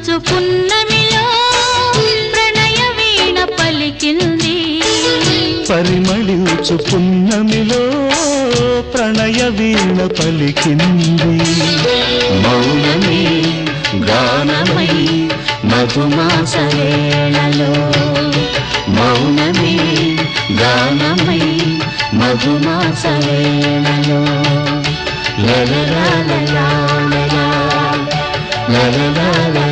పరిమళించు పున్నమిలో ప్రణయ వీణ పలికింది పరిమళించు పున్నమిలో ప్రణయ వీణ పలికింది మౌనమే గానమై మధుమాస మౌనమే గానమై మధుమాస వేళలో లలలా లలా లలలా